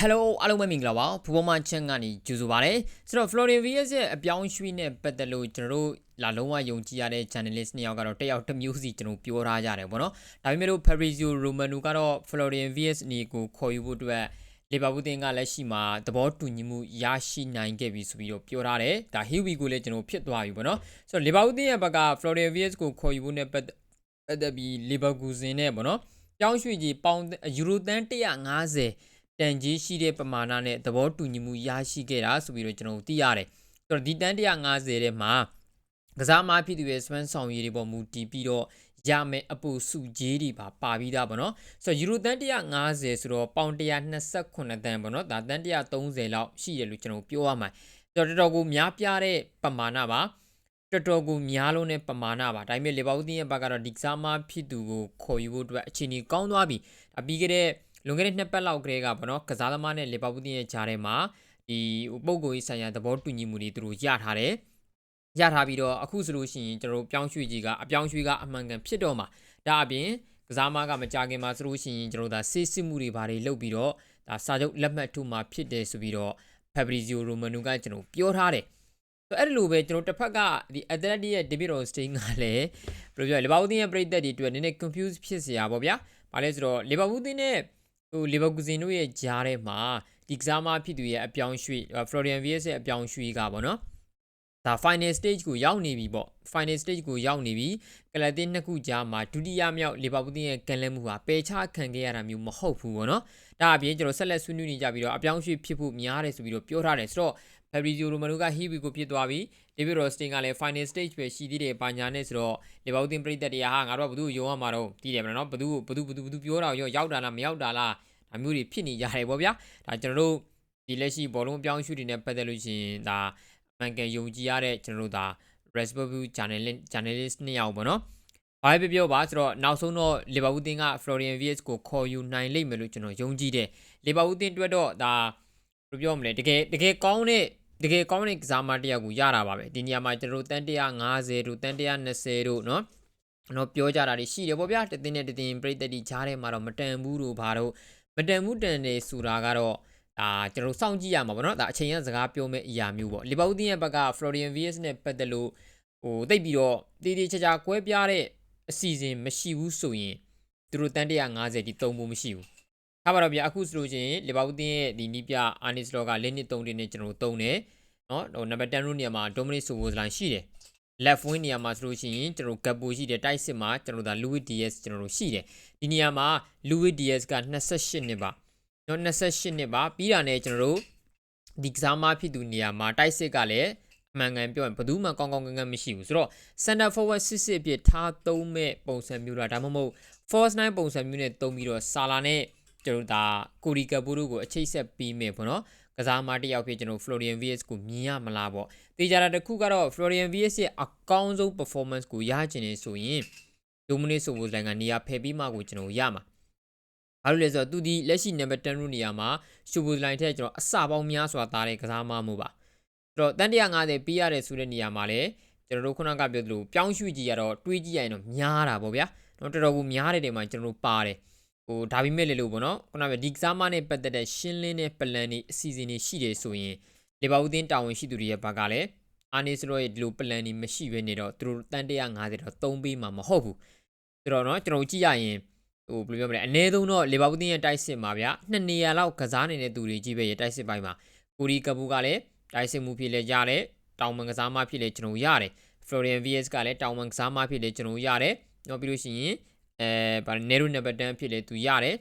Hello အားလုံးပဲမင်္ဂလာပါဘူဘောမချန်ကနေကြိုဆိုပါရစေဆိုတော့ Florian VS ရဲ့အပြောင်းရွှေ့နဲ့ပတ်သက်လို့ကျွန်တော်တို့လာလုံးဝယုံကြည်ရတဲ့ journalist နှစ်ယောက်ကတော့တက်ရောက်တစ်မျိုးစီကျွန်တော်ပြောထားကြတယ်ပေါ့နော်ဒါပေမဲ့လို့ Fabrizio Romano ကတော့ Florian VS နေကိုခေါ်ယူဖို့အတွက်လီဗာပူးတင်ကလက်ရှိမှာသဘောတူညီမှုရရှိနိုင်ခဲ့ပြီဆိုပြီးတော့ပြောထားတယ်ဒါ Huey ကိုလည်းကျွန်တော်ဖြစ်သွားပြီပေါ့နော်ဆိုတော့လီဗာပူးတင်ရဲ့ဘက်က Florian VS ကိုခေါ်ယူဖို့နဲ့ပတ်သက်ပြီးလီဗာပူးစင်နဲ့ပေါ့နော်ပြောင်းရွှေ့ကြီးပေါင်ယူရိုတန်150 တန်ကြီးရှိတဲ့ပမာဏနဲ့သဘောတူညီမှုရရှိခဲ့တာဆိုပြီးတော့ကျွန်တော်တို့သိရတယ်။ဆိုတော့ဒီတန်150ထဲမှာကစားမဖြစ်သူရဲ့စပန်ဆောင်ရည်တွေပေါ်မူတည်ပြီးတော့ရမယ်အပူစုကြီးတွေပါပါပြီးသားပေါ့နော်ဆိုတော့ယူရိုတန်150ဆိုတော့ပေါင်128တန်ပေါ့နော်ဒါတန်130လောက်ရှိတယ်လို့ကျွန်တော်ပြောရမှာဆိုတော့တော်တော်ကိုများပြားတဲ့ပမာဏပါတော်တော်ကိုများလုံးတဲ့ပမာဏပါဒါပေမဲ့လေဘာဦးတင်းရဲ့ဘက်ကတော့ဒီကစားမဖြစ်သူကိုခေါ်ယူဖို့အတွက်အခြေအနေကောင်းသွားပြီဒါပြီးခဲ့တဲ့ လွန်ခဲ့တဲ့နှစ်ပတ်လောက်ကလေးကပေါ့နော်ကစားသမားနဲ့လီဗာပူးတင်ရဲ့ဂျားထဲမှာဒီပုံကိုကြီးဆိုင်ရာသဘောတူညီမှုတွေသူတို့ရထားတယ်ရထားပြီးတော့အခုဆိုလို့ရှိရင်ကျွန်တော်တို့ပြောင်းရွှေ့ကြီးကအပြောင်းရွှေ့ကအမှန်ကန်ဖြစ်တော့မှာဒါအပြင်ကစားမကမကြခင်မှာဆိုလို့ရှိရင်ကျွန်တော်တို့ဒါဆေးစစ်မှုတွေဘာတွေလုပ်ပြီးတော့ဒါစာချုပ်လက်မှတ်ထုမှာဖြစ်တယ်ဆိုပြီးတော့ Fabrizio Romano ကကျွန်တော်ပြောထားတယ်ဆိုအဲ့လိုပဲကျွန်တော်တစ်ဖက်ကဒီ Atleti ရဲ့ David Ornstein ကလည်းဘယ်လိုပြောလဲလီဗာပူးတင်ရဲ့ပြည်သက်တွေအတွက်နည်းနည်း confuse ဖြစ်စရာပေါ့ဗျာ။ဘာလဲဆိုတော့လီဗာပူးတင်နဲ့ ဟိုလီဗာပူးဇင်တို့ရဲ့ဂျားထဲမှာဒီကစားမဖြစ်သူရဲ့အပြောင်းရွှေ့ Florian Wirtz ရဲ့အပြောင်းရွှေ့ကပေါ့နော်ဒါ final stage ကိုရောက်နေပြီပေါ့ final stage ကိုရောက်နေပြီကလတင်နှစ်ခုကြားမှာဒုတိယမြောက်လီဗာပူးတင်ရဲ့ကန်လဲမှုဟာပယ်ချခံခဲ့ရတာမျိုးမဟုတ်ဘူးပေါ့နော်ဒါအပြင်ကျွန်တော်ဆက်လက်ဆွေးနွေးနေကြပြီးတော့အပြောင်းရွှေ့ဖြစ်ဖို့များတယ်ဆိုပြီးတော့ပြောထားတယ်ဆိုတော့ Fabrizio Romano က Hibi ကိုပြစ်သွားပြီ David Rostin ကလည်း final stage ပဲရှိသေးတယ်ပါညာနဲ့ဆိုတော့လီဗာပူးတင်ပြည်သက်တွေကဟာငါတို့ကဘသူ့ကိုယုံရမှာတော့တည်တယ်မလားနော်ဘသူ့ဘသူ့ဘသူ့ဘသူ့ပြောတာရောရောက်တာလားမရောက်တာလားဒါမျိုးတွေဖြစ်နေကြတယ်ပေါ့ဗျာဒါကျွန်တော်တို့ဒီလက်ရှိဘောလုံးပြောင်းရွှေ့တွေနဲ့ပတ်သက်လို့ရှိရင်ဒါအမှန်ကန်ယုံကြည်ရတဲ့ကျွန်တော်တို့ဒါ Raspberry journalist journalist နှစ်ယောက်ပေါ့နော်ဘာပဲပြောပါဆိုတော့နောက်ဆုံးတော့လီဗာပူးတင်က Florian Wirtz ကိုခေါ်ယူနိုင်လိမ့်မယ်လို့ကျွန်တော်ယုံကြည်တယ်လီဗာပူးတင်အတွက်တော့ဒါဘယ်လိုပြောမလဲတကယ်တကယ်ကောင်းတဲ့ တကယ်ကောင်းတဲ့ကစားမတယောက်ကိုရတာပါပဲဒီနေရာမှာကျွန်တော်တို့တန်150တို့တန်120တို့เนาะတော့ပြောကြတာတွေရှိတယ်ပေါ့ဗျာတသိန်းနဲ့တသိန်းပြိသက်တီချားထဲမှာတော့မတန်ဘူးတို့ဘာတို့မတန်ဘူးတန်နေဆိုတာကတော့ဒါကျွန်တော်စောင့်ကြည့်ရမှာပေါ့နော်ဒါအချိန်ရစကားပြောမဲ့အရာမျိုးပေါ့လီဗာပူးတင်ရဲ့ဘက်က Florian Wirtz နဲ့ပတ်သက်လို့ဟိုတိတ်ပြီးတော့တည်တည်ချာချာကွဲပြားတဲ့အစီအစဉ်မရှိဘူးဆိုရင်သူတို့တန်150ဒီသုံးဖို့မရှိဘူး ထားပါတော့ဗျအခုဆိုလို့ချင်းလီဗာပူးတင်ရဲ့ဒီနီးပြအာနီစလောကလင်းနစ်3တင်းနဲ့ကျွန်တော်သုံးတယ်နော်ဟိုနံပါတ်10ရုံးနေရာမှာ Dominic Soboslai ရှိတယ် left wing နေရာမှာဆိုလို့ရှိရင်ကျွန်တော် Gakpo ရှိတယ်တိုက်စစ်မှာကျွန်တော်ဒါ Luis Diaz ကျွန်တော်တို့ရှိတယ်ဒီနေရာမှာ Luis Diaz က28နှစ်ပါနော်28နှစ်ပါပြီးတာနဲ့ကျွန်တော်တို့ဒီကစားမဖြစ်သူနေရာမှာတိုက်စစ်ကလည်းအမှန်ကန်ပြောရင်ဘယ်သူမှကောင်းကောင်းကင်ကင်မရှိဘူးဆိုတော့ center forward စစ်စစ်အဖြစ်ထားသုံးမဲ့ပုံစံမျိုးလားဒါမှမဟုတ် force 9ပုံစံမျိုးနဲ့သုံးပြီးတော့ဆာလာနဲ့ ကျွန်တော်ဒါကိုရီကပူတို့ကိုအချိတ်ဆက်ပြီးမယ်ပေါ့နော်ကစားမတစ်ယောက်ဖြစ်ကျွန်တော် Florian Wirtz ကိုမြင်ရမလားပေါ့တေချာတာတစ်ခုကတော့ Florian Wirtz ရဲ့အကောင်းဆုံး performance ကိုရချင်နေဆိုရင် Dominic Soboslai ကနေရာဖယ်ပြီးမှကိုကျွန်တော်ရမှာဘာလို့လဲဆိုတော့သူဒီလက်ရှိ number 10ရုနေရာမှာ Soboslai ထက်ကျွန်တော်အစပေါင်းများစွာသားတဲ့ကစားမမှုပါအဲ့တော့တန်150ပေးရတဲ့ဆိုတဲ့နေရာမှာလည်းကျွန်တော်တို့ခုနကပြောသလိုပြောင်းရွှေ့ကြည့်ရတော့တွေးကြည့်ရရင်တော့များတာပေါ့ဗျာတော့တော်တော်ကိုများတဲ့နေရာမှာကျွန်တော်တို့ပါတယ် ဟိုဒါပေမဲ့လေလို့ပေါ့နော်ခုနကဒီကစားမနဲ့ပတ်သက်တဲ့ရှင်းလင်းတဲ့ plan တွေအစီအစဉ်တွေရှိတယ်ဆိုရင်လီဗာပူးတင်းတာဝန်ရှိသူတွေရဲ့ဘက်ကလည်းအာနေစလောရဲ့ဒီလို plan တွေမရှိဘဲနေတော့သူတို့တန်150တော့သုံးပေးမှာမဟုတ်ဘူးဆိုတော့နော်ကျွန်တော်ကြည့်ရရင်ဟိုဘယ်လိုပြောမလဲအနည်းဆုံးတော့လီဗာပူးတင်းရဲ့တိုက်စစ်မှာဗျာနှစ်နေရာလောက်ကစားနေတဲ့သူတွေကြီးပဲရဲ့တိုက်စစ်ပိုင်းမှာကိုရီကပူကလည်းတိုက်စစ်မှုဖြစ်လဲရတယ်တောင်မန်ကစားမဖြစ်လဲကျွန်တော်ရတယ် Florian VS ကလည်းတောင်မန်ကစားမဖြစ်လဲကျွန်တော်ရတယ်နောက်ပြီးလို့ရှိရင် အဲဗာနေရိုနံပါတ်10ဖြစ်လေသူရတယ်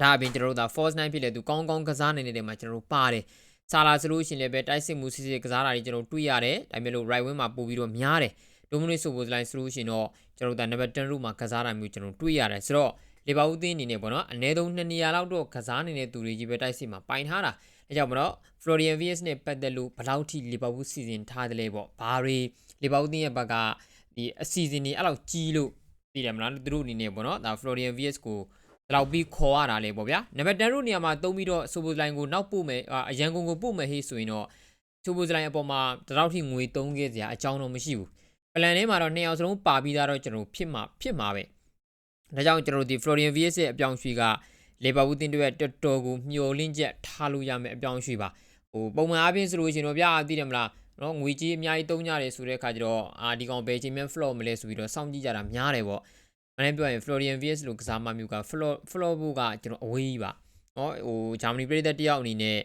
ဒါအပြင်ကျွန်တော်တို့ဒါ force 9ဖြစ်လေသူကောင်းကောင်းကစားနေနေတဲ့မှာကျွန်တော်တို့ပါတယ်ဆာလာဆိုလို့ရှိရင်လည်းပဲတိုက်စစ်မှုစစ်စစ်ကစားတာတွေကျွန်တော်တွေ့ရတယ်ဒါပေမဲ့လို့ right wing မှာပို့ပြီးတော့များတယ်ဒိုမနစ်ဆိုပိုစလိုင်းဆိုလို့ရှိရင်တော့ကျွန်တော်တို့ဒါနံပါတ်10ရုမှာကစားတာမျိုးကျွန်တော်တွေ့ရတယ်ဆိုတော့လီဗာပူးသင်းအနေနဲ့ပေါ့နော်အနည်းဆုံး2နေရာလောက်တော့ကစားနေတဲ့သူတွေကြီးပဲတိုက်စစ်မှာပိုင်ထားတာအဲကြောင့်မလို့ Florian Wirtz နဲ့ပတ်သက်လို့ဘယ်လောက်ထိလီဗာပူးစီစဉ်ထားတယ်လဲပေါ့ဘာတွေလီဗာပူးသင်းရဲ့ဘက်ကဒီအစီအစဉ်တွေအဲ့လောက်ကြီးလို့ သိတယ်မလားသူတို့အနေနဲ့ပေါ့နော်ဒါ Florian Wirtz ကိုဒီလောက်ပြီးခေါ်ရတာလေပေါ့ဗျာနံပါတ်10တို့နေရာမှာတုံးပြီးတော့ Sobo line ကိုနောက်ပို့မယ်အရန်ကုန်ကိုပို့မယ်ဟေးဆိုရင်တော့ Sobo line အပေါ်မှာတလောက်ထိငွေတုံးခဲ့စရာအကြောင်းတော့မရှိဘူးပလန်ထဲမှာတော့နှစ်ယောက်စလုံးပါပြီးသားတော့ကျွန်တော်ဖြစ်မှာဖြစ်မှာပဲဒါကြောင့်ကျွန်တော်ဒီ Florian Wirtz ရဲ့အပြောင်းရွှေ့ကလေဘာဘူးတင်အတွက်တော်တော်ကိုမျောလင့်ချက်ထားလို့ရမယ်အပြောင်းအရွှေ့ပါဟိုပုံမှန်အားဖြင့်ဆိုလို့ရှိရင်တော့ဗျာသိတယ်မလား နော်ငွေကြီးအများကြီးတုံးကြတယ်ဆိုတဲ့အခါကျတော့အာဒီကောင်ဘယ်ချိန်မှ floor မလဲဆိုပြီးတော့စောင့်ကြည့်ကြတာများတယ်ပေါ့မနေ့ပြောရင် Florian Wirtz လို့ကစားမမျိုးက floor floor ဘုကကျွန်တော်အဝေးကြီးပါနော်ဟိုဂျာမနီပြည်သက်တယောက်အနေနဲ့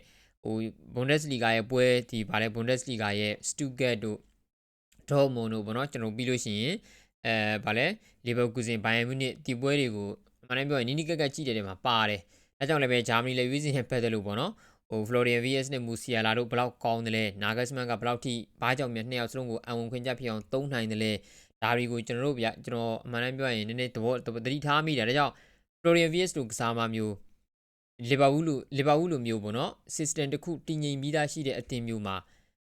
ဟို Bundesliga ရဲ့ပွဲဒီဗာလဲ Bundesliga ရဲ့ Stuttgart တို့ Dortmund တို့ပေါ့နော်ကျွန်တော်ပြီးလို့ရှိရင်အဲဗာလဲ Leverkusen Bayern Munich ဒီပွဲတွေကိုမနေ့ပြောရင်နီးနီးကက်ကက်ကြည့်တဲ့နေရာမှာပါတယ်အဲကြောင့်လည်းပဲဂျာမနီလည်းရွေးစင်ဖက်တယ်လို့ပေါ့နော် ဟို Florian VS နဲ့ Musiala တို့ဘလောက်ကောင်းတယ်လဲ Nagelsmann ကဘလောက်ထိဘာကြောင့်မြန်နှစ်ယောက်စလုံးကိုအံဝင်ခွင့်ကြဖြစ်အောင်သုံးနိုင်တယ်လဲဒါတွေကိုကျွန်တော်တို့ဗျကျွန်တော်အမှန်တမ်းပြောရင်နည်းနည်းသဘောသတိထားမိတယ်ဒါကြောင့် Florian VS တို့ကစားမမျိုးလီဗာပူးလိုလီဗာပူးလိုမျိုးပေါ့နော် system တစ်ခုတည်ငြိမ်ပြီးသားရှိတဲ့အသင်းမျိုးမှာ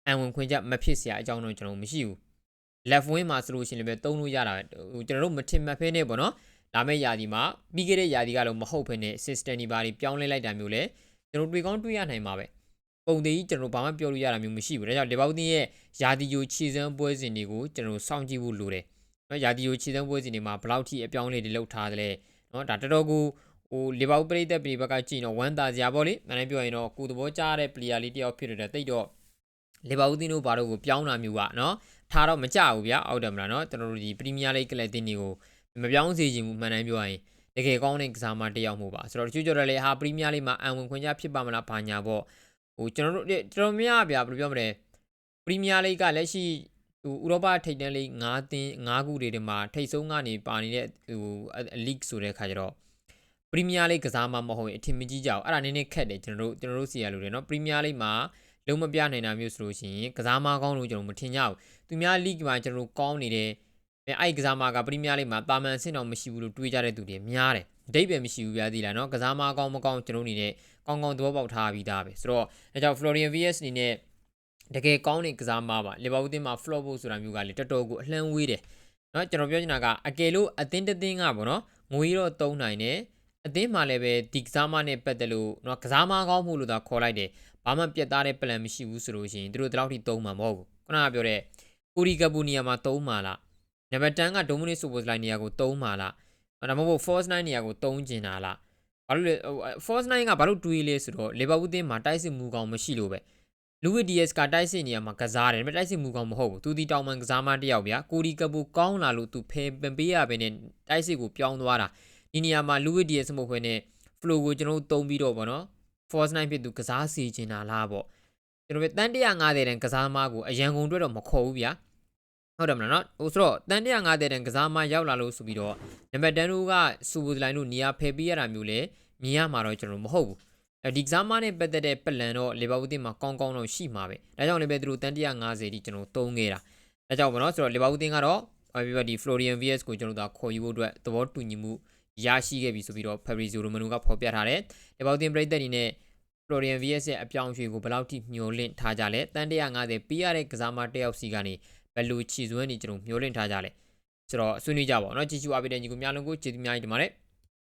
အံဝင်ခွင့်ကြမဖြစ်စရာအကြောင်းတော့ကျွန်တော်မရှိဘူး left wing မှာဆိုလို့ရှိရင်လည်းသုံးလို့ရတာဟိုကျွန်တော်တို့မထင်မှတ်ဖဲနဲ့ပေါ့နော်ဒါမဲ့ယာဒီမှာပြီးခဲ့တဲ့ယာဒီကတော့မဟုတ်ဖ ೇನೆ system ဒီဘာတွေပြောင်းလဲလိုက်တာမျိုးလဲ ကျွန်တော်တွေ့ကောင်းတွေ့ရနိုင်မှာပဲပုံသေးကြီးကျွန်တော်ဘာမှပြောလို့ရတာမျိုးမရှိဘူးဒါကြောင့်လီဗာပူးရဲ့ယာဒီယိုခြေစမ်းပွဲစဉ်တွေကိုကျွန်တော်စောင့်ကြည့်ဖို့လိုတယ်နော်ယာဒီယိုခြေစမ်းပွဲစဉ်တွေမှာဘယ်လောက်ထိအပြောင်းလဲတွေလုပ်ထားသလဲနော်ဒါတော်တော်ကိုဟိုလီဗာပူးပြည်သက်ပြည်ဘက်ကကြည့်တော့ဝမ်းသာစရာပေါ့လေမနေ့ပြောရင်တော့ကိုယ်သဘောကြားတဲ့ player လေးတယောက်ဖြစ်တဲ့တိတ်တော့လီဗာပူးတင်းတို့ဘာလို့ကိုပြောင်းတာမျိုးကနော်ထားတော့မကြဘူးဗျာအောက်တယ်မလားနော်ကျွန်တော်တို့ဒီပရီးမီးယားလိဂ်ကလပ်တင်းတွေကိုမပြောင်းစေချင်ဘူးမှန်တိုင်းပြောရင် တကယ်ကောင်းတဲ့ကစားမတစ်ယောက်မို့ပါဆိုတော့တချို့ကြော်တယ်လေဟာပရီးမီးယားလိဂ်မှာအံဝင်ခွင့်ကြဖြစ်ပါမလားဘာညာပေါ့ဟိုကျွန်တော်တို့ကျွန်တော်မရဗျာဘယ်လိုပြောမလဲပရီးမီးယားလိဂ်ကလက်ရှိဟိုဥရောပထိပ်တန်းလိဂ်9တင်း9ခုတွေထဲမှာထိပ်ဆုံးကနေပါနေတဲ့ဟို league ဆိုတဲ့ခါကျတော့ပရီးမီးယားလိဂ်ကစားမမဟုတ်ရင်အထင်မကြီးကြအောင်အဲ့ဒါနည်းနည်းခက်တယ်ကျွန်တော်တို့ကျွန်တော်တို့စီရလို့တယ်နော်ပရီးမီးယားလိဂ်မှာလုံးမပြနိုင်တာမျိုးဆိုလို့ရှိရင်ကစားမကောင်းလို့ကျွန်တော်မထင်ကြဘူးသူများ league မှာကျွန်တော်တို့ကောင်းနေတယ် အဲအဲ့ကစားမကပရီးမီးယားလိမှာတာမန်ဆင့်တော်မရှိဘူးလို့တွေးကြတဲ့သူတွေများတယ်အတိတ်ပဲမရှိဘူးပြသေးလားနော်ကစားမကောင်းမကောင်းကျွန်တော်အနေနဲ့ကောင်းကောင်းသဘောပေါက်ထားပြီးသားပဲဆိုတော့ဒါကြောင့် Florian VS အနေနဲ့တကယ်ကောင်းတဲ့ကစားမပါလီဗာပူးတင်းမှာ flop ဖို့ဆိုတာမျိုးကလေတော်တော်ကိုအလှမ်းဝေးတယ်နော်ကျွန်တော်ပြောချင်တာကအကယ်လို့အသင်းတစ်သင်းကပေါ့နော်ငွေတော့တုံးနိုင်တယ်အသင်းမှာလည်းပဲဒီကစားမနဲ့ပတ်သက်လို့နော်ကစားမကောင်းမှုလို့သာခေါ်လိုက်တယ်ဘာမှပြတ်သားတဲ့ plan မရှိဘူးဆိုလို့ရှိရင်တို့ဒီလောက်ထိတုံးမှာမဟုတ်ဘူးခုနကပြောတဲ့ကိုရီကပူနီယာမှာတုံးမှာလား နံပါတ်10ကဒိုမနစ်ဆိုပိုစလိုက်နေရာကိုတုံးမှာလားဒါမှမဟုတ် force 9နေရာကိုတုံးကျင်တာလားဘာလို့လဲ force 9ကဘာလို့တွေးလဲဆိုတော့လီဗာပူးတင်းမှာတိုက်စစ်မှုကောင်းမရှိလို့ပဲလူဝီဒီယက်စ်ကတိုက်စစ်နေရာမှာကစားတယ်ဒါပေမဲ့တိုက်စစ်မှုကောင်းမဟုတ်ဘူးသူဒီတောင်မှန်ကစားမတစ်ယောက်ဗျာကိုရီကပူကောင်းလာလို့သူဖယ်ပင်ပေးရပဲနဲ့တိုက်စစ်ကိုပြောင်းသွားတာဒီနေရာမှာလူဝီဒီယက်စ်မဟုတ်ဘဲနဲ့ flow ကိုကျွန်တော်တို့တုံးပြီးတော့ဗောနော် force 9ဖြစ်သူကစားစီချင်တာလားပေါ့ကျွန်တော်ပဲတန်150တန်ကစားမကိုအရန်ကုန်အတွက်တော့မခေါ်ဘူးဗျာ ဟုတ်တယ်မလားနော်ဟိုဆိုတော့တန်150တန်ကစားမရောက်လာလို့ဆိုပြီးတော့နံပါတ်10တို့ကစူဘူဒလိုင်းတို့နေရာဖယ်ပေးရတာမျိုးလဲမြင်ရမှာတော့ကျွန်တော်မဟုတ်ဘူးအဲဒီကစားမနဲ့ပတ်သက်တဲ့ပလန်တော့လီဗာပူးတင်မှာကောင်းကောင်းတော့ရှိမှာပဲဒါကြောင့်လည်းပဲသူတို့တန်150တိကျွန်တော်သုံးခဲ့တာဒါကြောင့်ပေါ့နော်ဆိုတော့လီဗာပူးတင်ကတော့ပြပြဒီ Florian VS ကိုကျွန်တော်တို့ခေါ်ယူဖို့အတွက်သဘောတူညီမှုရရှိခဲ့ပြီဆိုပြီးတော့ Fabrizio Romano ကဖော်ပြထားတယ်လီဗာပူးတင်ပြည်သက်အနေနဲ့ Florian VS ရဲ့အပြောင်းအရွှေ့ကိုဘယ်လောက်ထိမျှော်လင့်ထားကြလဲတန်150ပေးရတဲ့ကစားမတစ်ယောက်စီကနေ ဘယ်လိုခြေစွမ်းနေကျွန်တော်မျှော်လင့်ထားကြလဲဆိုတော့ဆွေးနွေးကြပါဦးเนาะကြည့်ရှုအားပေးတဲ့ညီကိုများလုံးကိုကျေးဇူးများကြီးတင်ပါတယ်